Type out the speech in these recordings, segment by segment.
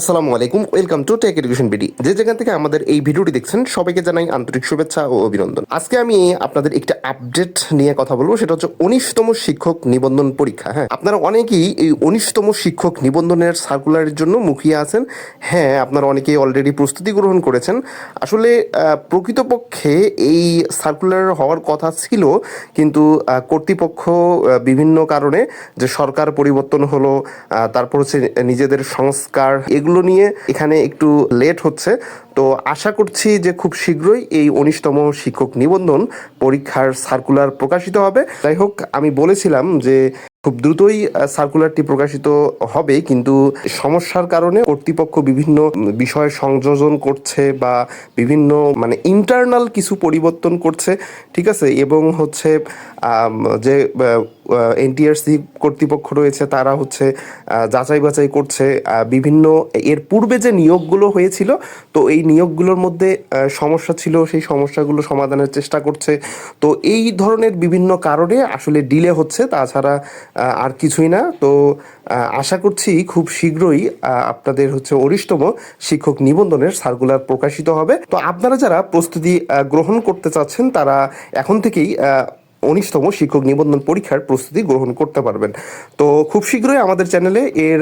আসসালামু আলাইকুম, welcome to tech education BD. যে যেখান থেকে আমাদের এই ভিডিওটি দেখছেন, সবাইকে জানাই আন্তরিক শুভেচ্ছা ও অভিনন্দন। আজকে আমি আপনাদের একটা আপডেট নিয়ে কথা বলব, সেটা হচ্ছে উনিশতম শিক্ষক নিবন্ধন পরীক্ষা হ্যাঁ। আপনারা অনেকেই এই উনিশতম শিক্ষক নিবন্ধনের সার্কুলারের জন্য মুখিয়ে আছেন। হ্যাঁ আপনারা অনেকেই অলরেডি প্রস্তুতি গ্রহণ করেছেন। আসলে প্রকৃতপক্ষে এই সার্কুলার হওয়ার কথা ছিল, কিন্তু কর্তৃপক্ষ বিভিন্ন কারণে যে সরকার পরিবর্তন হলো তারপর হচ্ছে নিজেদের সংস্কার এগুলো নিয়ে এখানে একটু লেট হচ্ছে। তো আশা করছি যে খুব শীঘ্রই এই উনিশতম শিক্ষক নিবন্ধন পরীক্ষার সার্কুলার প্রকাশিত হবে। যাই হোক, আমি বলেছিলাম যে খুব দ্রুতই সার্কুলারটি প্রকাশিত হবে, কিন্তু সমস্যার কারণে কর্তৃপক্ষ বিভিন্ন বিষয় সংযোজন করছে বা বিভিন্ন মানে ইন্টারনাল কিছু পরিবর্তন করছে, ঠিক আছে? এবং হচ্ছে যে এনটিআরসি কর্তৃপক্ষ রয়েছে, তারা হচ্ছে যাচাই বাছাই করছে বিভিন্ন, এর পূর্বে যে নিয়োগগুলো হয়েছিল, তো এই নিয়োগগুলোর মধ্যে সমস্যা ছিল, সেই সমস্যাগুলো সমাধানের চেষ্টা করছে। তো এই ধরনের বিভিন্ন কারণে আসলে ডিলে হচ্ছে, তাছাড়া আর কিছুই না। তো আশা করছি খুব শীঘ্রই আপনাদের হচ্ছে অরিষ্টম শিক্ষক নিবন্ধনের সার্কুলার প্রকাশিত হবে। তো আপনারা যারা প্রস্তুতি গ্রহণ করতে চাচ্ছেন, তারা এখন থেকেই উনিশতম শিক্ষক নিবন্ধন পরীক্ষার প্রস্তুতি গ্রহণ করতে পারবেন। তো খুব শীঘ্রই আমাদের চ্যানেলে এর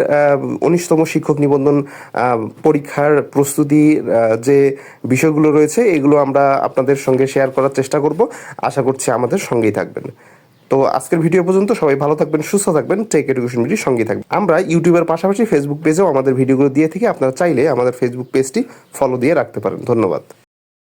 উনিশতম শিক্ষক নিবন্ধন পরীক্ষার প্রস্তুতির যে বিষয়গুলো রয়েছে, এগুলো আমরা আপনাদের সঙ্গে শেয়ার করার চেষ্টা করব। আশা করছি আমাদের সঙ্গেই থাকবেন। তো আজকের ভিডিও পর্যন্ত সবাই ভালো থাকবেন, সুস্থ থাকবেন টেক এডুকেশন মিডির সঙ্গে থাকবেন। আমরা ইউটিউবের পাশাপাশি ফেসবুক পেজেও আমাদের ভিডিওগুলো দিয়ে থেকে, আপনারা চাইলে আমাদের ফেসবুক পেজটি ফলো দিয়ে রাখতে পারেন। ধন্যবাদ।